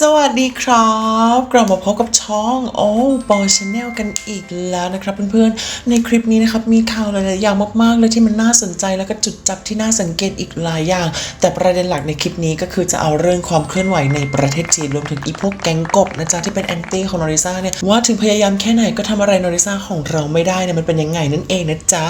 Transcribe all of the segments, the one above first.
สวัสดีครับกลับมาพบกับช่องโอ้ปอชาแนลกันอีกแล้วนะครับเพื่อนๆ ในคลิปนี้นะครับมีข่าวหลายๆอย่างมากๆเลยที่มันน่าสนใจแล้วก็จุดจับที่น่าสังเกตอีกหลายอย่าง แต่ประเด็นหลักในคลิปนี้ก็คือจะเอาเรื่องความเคลื่อนไหวในประเทศจีนรวมถึงอีพวกแก๊งกบนะจ๊ะที่เป็นแอนตี้ของนอริซาเนี่ยว่าถึงพยายามแค่ไหนก็ทำอะไรนอริซาของเราไม่ได้เนี่ยมันเป็นยังไงนั่นเองนะจ๊ะ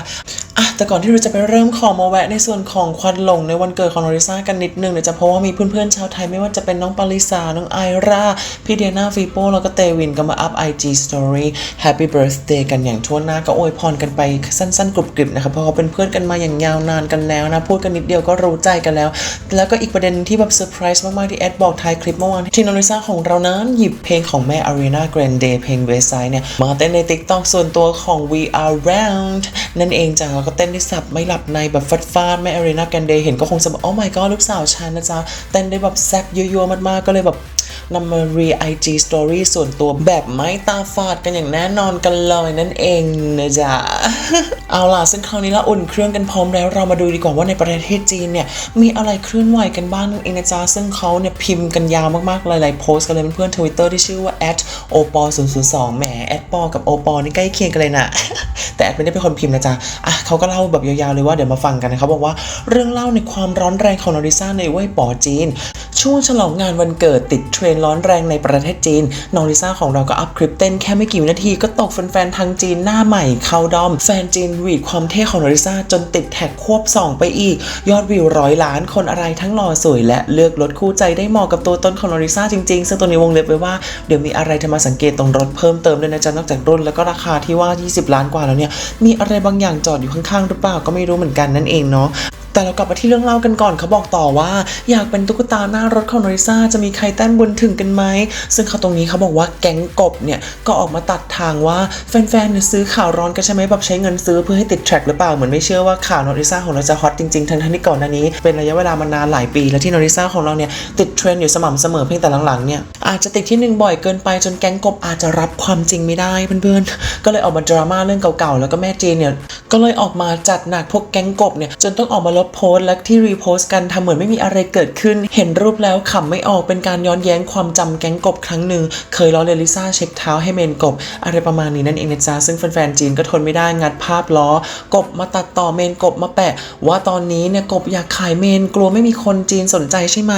อะแต่ก่อนที่เราจะไปเริ่มขอมาแวะในส่วนของควันหลงในวันเกิดของนอริซากันนิดนึงเนะจ๊ะเพราะว่ามีเพื่อนๆชาวไทยไม่ว่าจะเป็นน้องปาริสาน้องไอราพี่เดียนาฟีโป้แล้วก็เตวินก็มาอัพ IG Story Happy Birthday กันอย่างทั่วหน้าก็อวยพรกันไปสั้นๆกรุบกริบนะครับเพราะเขาเป็นเพื่อนกันมาอย่างยาวนานกันแล้วนะ พูดกันนิดเดียวก็รู้ใจกันแล้ว แล้วก็อีกประเด็นที่แบบเซอร์ไพรส์มาก ๆ ที่แอดบอกท้ายคลิปเมื่อวานที่นอริซาของเรานั้นหยิบเพลงของแม่ Ariana Grande เพลง West Side เนี่ย มาเต้นใน TikTok ส่วนตัวของ We Are Round นั่นเองจ้ะแล้วก็เต้นได้สับไม่หลับในแบบฟัดฟาดแม่ Ariana Grande เห็นก็คงจะแบบ Oh my god ลูกสาวฉันนะจ๊ะ เต้นได้แบบแซ่บยั่วๆมาก ๆ ก็เลยแบบ นำมารี IG Story ส่วนตัวแบบไม่ตาฝาดกันอย่างแน่นอนกันเลยนั่นเองนะจ๊ะ เอาล่ะ ซึ่งคราวนี้เราอุ่นเครื่องกันพร้อมแล้วเรามาดูดีกว่าว่าในประเทศจีนเนี่ย มีอะไรเคลื่อนไหวกันบ้างนั่นเองนะจ๊ะ ซึ่งเขาเนี่ยพิมพ์กันยาวมากๆ หลายๆโพสต์กันเลยเพื่อนทวิตเตอร์ที่ชื่อว่า @oppo 0 0 2แหม@ปอกับ o p o นี่ใกล้เคียงกันเลยนะแต่แอดไม่ได้เป็นคนพิมพ์นะจ๊ะอะเขาก็เล่าแบบยาวๆเลยว่าเดี๋ยวมาฟังกันนะเขาบอกว่าเรื่องเล่าในความร้อนแรงของนอริซ่าในเว่ยป๋อจีน ช่วงฉลองงานวันเกิดติดเทรนด์ร้อนแรงในประเทศจีน น้อริซ่าของเราก็อัพคลิปเต้นแค่ไม่กี่วินาทีก็ตกแฟนๆทางจีนหน้าใหม่เข้าดอม แฟนจีนรีดความเท่ของนอริซ่าจนติดแท็กควบสองไปอีก ยอดวิวร้อยล้านคนอะไรทั้งหล่อสวย และเลือกรถคู่ใจได้เหมาะกับตัวตนของนอริซ่าจริงๆ ซึ่งตัวนี้วงเล็บไว้ว่าเดี๋ยวมีอะไรจะมาสังเกตตรงรถเพิ่มเติมด้วยนะจ๊ะนอกจากรุ่นแล้วก็ราคาที่ว่า 20 ล้านกว่าแล้วเนี่ยมีอะไรบางอย่างจอดอยู่ข้างๆหรือเปล่าก็ไม่รู้เหมือนกันนั่นเองเนาะ แต่เรากลับมาที่เรื่องเล่ากันก่อนเขาบอกต่อว่า อยากเป็นตุ๊กตาหน้ารถของนอริซ่าจะมีใครแต้มบุญถึงกันไหม ซึ่งเขาตรงนี้เขาบอกว่าแก๊งกบเนี่ย ก็ออกมาตัดทางว่าแฟนๆเนี่ยซื้อข่าวร้อนกันใช่ไหมแบบใช้เงินซื้อเพื่อให้ติดแทร็กหรือเปล่าเหมือนไม่เชื่อว่าข่าวนอริซ่าของเราจะฮอตจริงๆ ทั้งที่ก่อนหน้านี้เป็นระยะเวลามานานหลายปี แล้วที่นอริซ่าของเราเนี่ยติดเทรนด์อยู่สม่ำเสมอเพียงแต่หลังๆเนี่ยอาจจะติดที่หนึ่งบ่อยเกินไปจนแก๊งกบอาจจะรับความจริงไม่ได้เพื่อนๆก็เลยออกมาดราม่าเรื่องเก่าๆแล้วก็แม่จีนเนี่ยก็เลยออกมาจัดหนักพวกแก๊งกบเนี่ยจนต้องออกมาลบโพสต์และที่รีโพสต์กันทำเหมือนไม่มีอะไรเกิดขึ้น เห็นรูปแล้วขำไม่ออกเป็นการย้อนแย้งความจำแก๊งกบครั้งหนึ่งเคยล้อเลลิซ่าเช็คเท้าให้เมนกบ อะไรประมาณนี้นั่นเองนะจ๊ะซึ่งแฟนๆจีนก็ทนไม่ได้งัดภาพล้อกบมาตัดต่อเมนกบมาแปะ ว่าตอนนี้เนี่ยกบอยากขายเมนกลัวไม่มีคนจีนสนใจใช่ไหม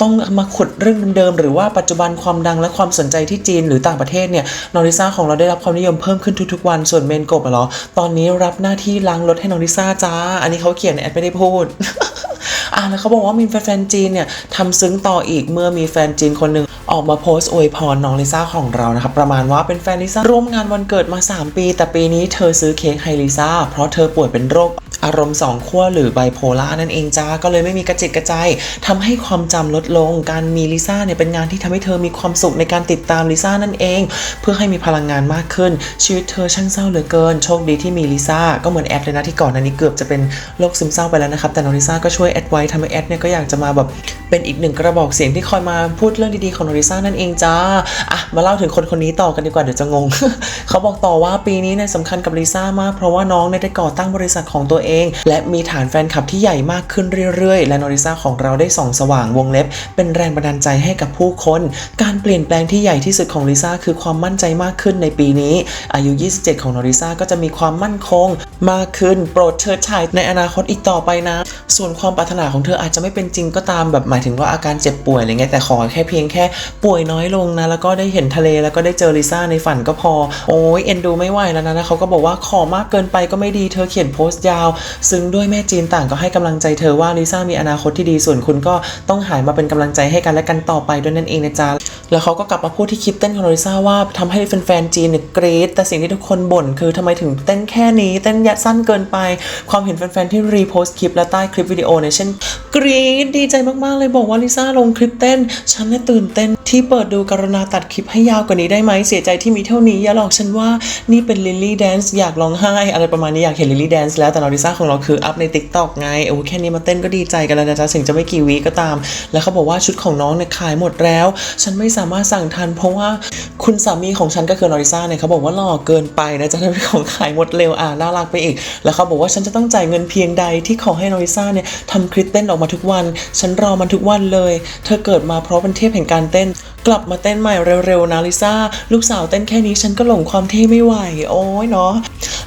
ต้องมาขุดเรื่องเดิมๆหรือว่าปัจจุบันความดังและความสนใจที่จีนหรือต่างประเทศเนี่ยนอริซ่าของเราได้รับความนิยมเพิ่มขึ้นทุกๆวันส่วนเมนกบอะเหรอตอนนี้รับหน้าที่ล้างรถให้นอริซ่าจ้า อันนี้เขาเขียนในแอดไม่ได้พูดอะแล้วเขาบอกว่ามีแฟนจีนเนี่ยทำซึ้งต่ออีกเมื่อมีแฟนจีนคนหนึ่งออกมาโพสต์อวยพรน้องลิซ่าของเรานะครับประมาณว่าเป็นแฟนลิซ่าร่วมงานวันเกิดมา 3 ปี แต่ปีนี้เธอซื้อเค้กให้ลิซ่าเพราะเธอป่วยเป็นโรค อารมณ์สองขั้วหรือไบโพล่านั่นเองจ้าก็เลยไม่มีกระจิตกระใจทำให้ความจำลดลง การมีลิซ่าเนี่ยเป็นงานที่ทำให้เธอมีความสุขในการติดตามลิซ่านั่นเอง เพื่อให้มีพลังงานมากขึ้น ชีวิตเธอช่างเศร้าเหลือเกิน โชคดีที่มีลิซ่าก็เหมือนแอดเลยนะที่ก่อนหน้านี้เกือบจะเป็นโรคซึมเศร้าไปแล้วนะครับแต่น้องลิซ่าก็ช่วยแอดไว้ทำให้แอดเนี่ยก็อยากจะมาแบบเป็นอีกหนึ่งกระบอกเสียงที่คอยมาพูดเรื่องดีๆของน้องลิซ่านั่นเองจ้าอะมาเล่าถึงคนคนนี้ต่อกันดีกว่าเดี๋ยวจะงงเขาบอกต่อว่าปีนี้เนี่ยสำคัญกับลิซ่ามากเพราะว่าน้องเนี่ยได้ก่อตั้งบริษัทของตัวเองและมีฐานแฟนคลับที่ใหญ่มากขึ้นเรื่อยๆ และนอริซ่าของเราได้ส่องสว่างวงเล็บ เป็นแรงบันดาลใจให้กับผู้คน การเปลี่ยนแปลงที่ใหญ่ที่สุดของลิซ่าคือความมั่นใจมากขึ้นในปีนี้ อายุ 27 ของนอริซ่าก็จะมีความมั่นคง มากขึ้น โปรดเชิดฉายในอนาคตอีกต่อไปนะ ส่วนความปรารถนาของเธออาจจะไม่เป็นจริงก็ตามแบบหมายถึงว่าอาการเจ็บป่วยอะไรเงี้ยแต่ขอแค่เพียงแค่ป่วยน้อยลงนะ แล้วก็ได้เห็นทะเลแล้วก็ได้เจอลิซ่าในฝันก็พอ โอ้ยเอ็นดูไม่ไหวแล้วนะนะเขาก็บอกว่าขอมากเกินไปก็ไม่ดีเธอเขียนโพสต์ยาวซึ่งด้วยแม่จีนต่างก็ให้กำลังใจเธอว่าลิซ่ามีอนาคตที่ดีส่วนคุณก็ต้องหายมาเป็นกำลังใจให้กันและกันต่อไปด้วยนั่นเองนะจ๊ะแล้วเขาก็กลับมาพูดที่คลิปเต้นของลิซ่าว่าทำให้แฟนๆจีนเนี่ยกรี๊ดแต่สิ่งที่ทุกคนบ่นคือทำไมถึงเต้นแค่นี้เต้นยะสั้นเกินไป ความเห็นแฟนๆที่รีโพสต์คลิปและใต้คลิปวิดีโอเนี่ยเช่นกรี๊ดดีใจมากๆเลยบอกว่าลิซ่าลงคลิปเต้น ฉันเนี่ยตื่นเต้นที่เปิดดูกรุณาตัดคลิปให้ยาวกว่านี้ได้ไหมเสียใจที่มีเท่านี้อย่าหลอกฉันว่านี่เป็นลิลลี่แดนซ์อยากร้องไห้อะไรประมาณนี้อยากเห็นลิลลี่แดนซ์แล้วแต่เราลิซ่าของเราคืออัพใน t ิ k t o k ไงโอ้แค่นี้มาเต้นก็ดีใจกันแล้วนะจ๊ะถึงจะไม่กี่วีก็ตาม แล้วเขาบอกว่าชุดของน้องเนี่ยขายหมดแล้ว ฉันไม่สามารถสั่งทัน เพราะว่าคุณสามีของฉันก็คือนอริซ่าเนี่ยเขาบอกว่าหล่อเกินไปนะจ๊ะทำให้ของขายหมดเร็วอะน่ารักไปอีก แล้วเขาบอกว่าฉันจะต้องจ่ายเงินเพียงใดที่ขอให้นอริซ่าเนี่ยทำคลิปเต้นออกมาทุกวัน ฉันรอมันทุกวันเลย เธอเกิดมาเพราะเป็นเทพแห่งการเต้น กลับมาเต้นใหม่เร็วๆนะลิซ่าลูกสาวเต้นแค่นี้ฉันก็หลงความเท่ไม่ไหว โอ้ยเนาะ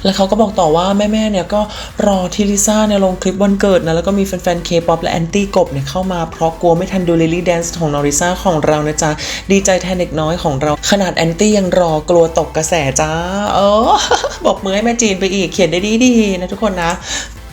แล้วเขาก็บอกต่อว่าแม่ๆเนี่ยก็รอที่ลิซ่าเนี่ยลงคลิปวันเกิดนะแล้วก็มีแฟนๆเคป๊อปและแอนตี้กบเนี่ยเข้ามาเพราะกลัวไม่ทันดูลิลี่แดนซ์ของนอริซ่าของเรานะจ๊ะ ดีใจแทนเด็กน้อยของเรา ขนาดแอนตี้ยังรอกลัวตกกระแสจ้าเออบอกมือให้แม่จีนไปอีกเขียนได้ดีๆนะทุกคนนะ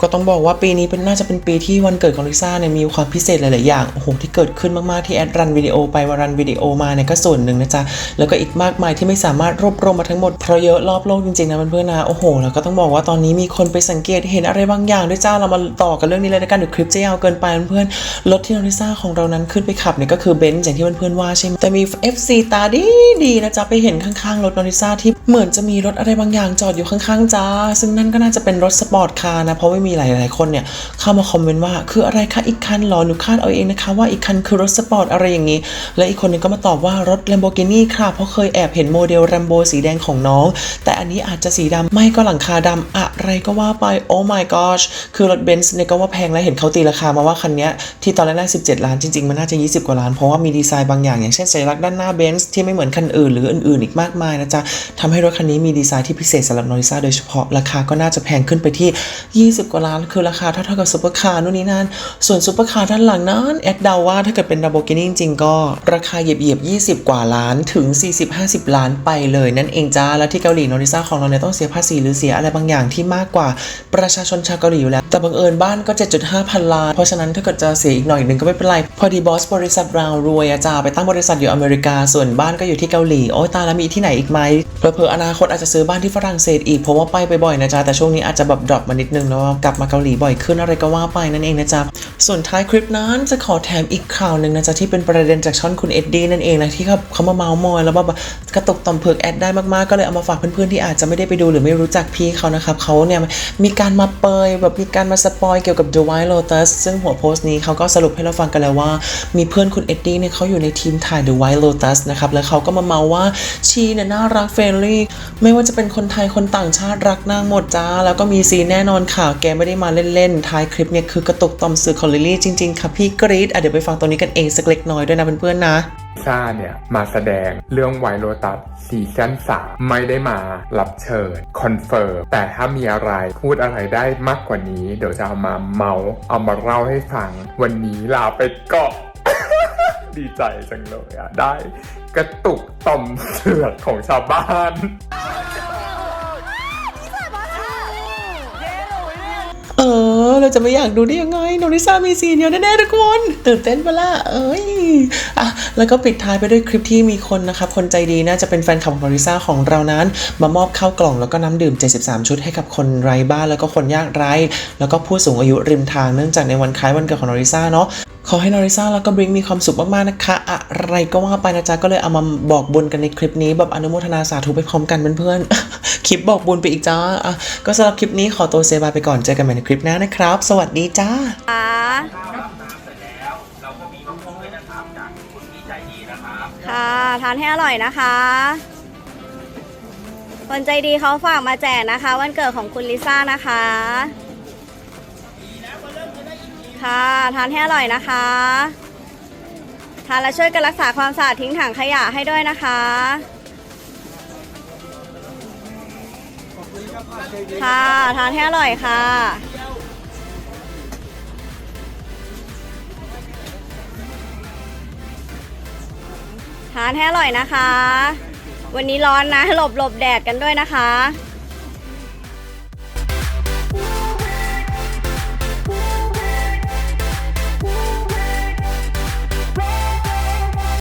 ก็ต้องบอกว่าปีนี้เป็นน่าจะเป็นปีที่วันเกิดของลิซ่าเนี่ยมีความพิเศษหลาย ๆ อย่าง โอ้โห ที่เกิดขึ้นมาก ๆ ที่แอดรันวิดีโอไปวารันวิดีโอมาเนี่ยก็ส่วนหนึ่งนะจ๊ะ แล้วก็อีกมากมายที่ไม่สามารถรวบรวมมาทั้งหมด เพราะเยอะรอบโลกจริง ๆ นะเพื่อน ๆ นะ โอ้โห แล้วก็ต้องบอกว่าตอนนี้มีคนไปสังเกตเห็นอะไรบางอย่างด้วยจ้า เรามาต่อกันเรื่องนี้เลยนะกันเดี๋ยวคลิปจะยาวเกินไปเพื่อน ๆ รถที่ลิซ่าของเรานั้นขึ้นไปขับเนี่ยก็คือเบนซ์อย่างที่เพื่อน ๆ ว่าใช่ไหมแต่มี FC ตาดีดีนะจ๊ะไปเห็นข้างๆรถนอริซ่าที่เหมือนจะมีรถอะไรบางอย่างจอดอยู่ข้างๆจ้าซึ่งนั่นก็น่าจะเป็นรถสปอร์ตคาร์นะเพราะว่มีหลาย ๆ คนเนี่ยเข้ามาคอมเมนต์ว่าคืออะไรคะอีกคันหรอหนูคาดเอาเองนะคะว่าอีกคันคือรถสปอร์ตอะไรอย่างนี้ และอีกคนหนึงก็มาตอบว่ารถ Lamborghini ค่ะเพราะเคยแอบเห็นโมเดล Rambo สีแดงของน้อง แต่อันนี้อาจจะสีดำไม่ก็หลังคาดำอะไรก็ว่าไปโอ้ my gosh คือรถเบนซ์เนี่ยก็ว่าแพงแล้วเห็นเขาตีราคามาว่าคันนี้ที่ตอนแรกๆ17 ล้านจริง ๆ มันน่าจะ 20 กว่าล้าน เพราะว่ามีดีไซน์บางอย่างอย่างเช่นสัญลักษณ์ด้านหน้าเบนซ์ที่ไม่เหมือนคันอื่นหรืออื่น ๆ อีกมากมายนะจ๊ะทำให้รถคันนี้มีดีไซน์ที่พิเศษสำหรับนอริซ่าโดยเฉพาะราคาก็น่าจะแพงขึ้นไปที่ 20 กว่าล้านคือราคาเท่าๆกับซุปเปอร์คาร์นู่นนี่นั่น ส่วนซุปเปอร์คาร์ด้านหลังนั้นแอดเดาว่าถ้าเกิดเป็น Lamborghini จริงๆ ก็ราคาเหยียบๆ 20 กว่าล้านถึง 40-50 ล้านไปเลยนั่นเองจ้า แล้วที่เกาหลีโนริซ่าของเราเนี่ยต้องเสียภาษีหรือเสียอะไรบางอย่างที่มากกว่าประชาชนชาวเกาหลีอยู่แล้ว แต่บังเอิญบ้านก็ 7.5 พันล้าน เพราะฉะนั้นถ้าเกิดจะเสียอีกหน่อยหนึ่งก็ไม่เป็นไร พอดีบอสบริษัทเรารวยอะจ้าไปตั้งบริษัทอยู่อเมริกา ส่วนบ้านก็อยู่ที่เกาหลี โอ้ยตาแล้วมีที่ไหนอีกไหมเผลออนาคตอาจจะซื้อบ้านที่ฝรั่งเศสอีก เพราะว่าไปบ่อยนะจ๊ะแต่ช่วงนี้อาจจะแบบดรอปมานิดนึงแล้วกลับมาเกาหลีบ่อยขึ้นอะไรก็ว่าไปนั่นเองนะจ๊ะ ส่วนท้ายคลิปนั้นจะขอแถมอีกข่าวหนึ่งนะจ๊ะที่เป็นประเด็นจากช่องคุณเอ็ดดี้นั่นเองนะที่เขาเขามาเมาส์มอยแล้วแบบกระตุกต่อมเผือกแอดได้มากๆก็เลยเอามาฝากเพื่อนๆที่อาจจะไม่ได้ไปดูหรือไม่รู้จักพี่เขานะครับเขาเนี่ยมีการมาเปยแบบมีการมาสปอยเกี่ยวกับ The White Lotus ซึ่งหัวโพสต์นี้เขาก็สรุปให้เราฟังกันแล้วว่า มีเพื่อนคุณเอ็ดดี้เนี่ยเขาอยู่ในทีมถ่าย The White Lotus นะครับแล้วเขาก็มาเมาว่าชีเนี่ยน่ารักเฟรนลี่ไม่ว่าจะเป็นคนไทยคนต่างชาติรักนางหมดจ้าแล้วก็มีซีแน่นอนค่ะ แกไม่ได้มาเล่นๆ ท้ายคลิปเนี่ยคือกระตุกต่อมสื่อของลิลี่จริง ๆ ค่ะพี่กรีดอะเดี๋ยวไปฟังตรงนี้กันเองสักเล็กน้อยด้วยนะเพื่อนๆนะซ่าเนี่ยมาแสดงเรื่องไวโรตัสซีซั่น3ไม่ได้มารับเชิญคอนเฟิร์มแต่ถ้ามีอะไรพูดอะไรได้มากกว่านี้ เดี๋ยวจะเอามาเมาส์เอามาเล่าให้ฟัง วันนี้ลาไปก่อนดีใจจังเลยอะได้กระตุกต่อมเสือกของชาวบ้าน เออ เราจะไม่อยากดูได้ยังไงโนริซามีซีนเดียวแน่ๆทุกคนตื่นเต้นปล่ะเอ้ยอะแล้วก็ปิดท้ายไปด้วยคลิปที่มีคนนะครับคนใจดีน่าจะเป็นแฟนคลับของโนริซาของเรานั้น มามอบข้าวกล่องแล้วก็น้ำดื่ม 73 ชุดให้กับคนไร้บ้านแล้วก็คนยากไร้ แล้วก็ผู้สูงอายุริมทางเนื่องจากในวันคล้ายวันเกิดของโนริซาเนาะ ขอให้นอริซ่าแล้วก็บริงมีความสุขมากๆนะคะ อะไรก็ว่าไปนะจ๊ะ ก็เลยเอามาบอกบุญกันในคลิปนี้ แบบอนุโมทนาสาธุไปพร้อมกันเพื่อนๆ คลิปบอกบุญไปอีกจ้า ก็สำหรับคลิปนี้ขอตัวเซบายไปก่อนเจอกันใหม่ในคลิปหน้านะครับ สวัสดีจ้าค่ะ ทานให้อร่อยนะคะคนใจดีเขาฝากมาแจกนะคะ วันเกิดของคุณลิซ่านะคะ ค่ะทานให้อร่อยนะคะ ทานแล้วช่วยกันรักษาความสะอาดทิ้งถังขยะให้ด้วยนะคะ ค่ะทานให้อร่อยค่ะทานให้อร่อยนะคะ วันนี้ร้อนนะ หลบหลบแดดกันด้วยนะคะ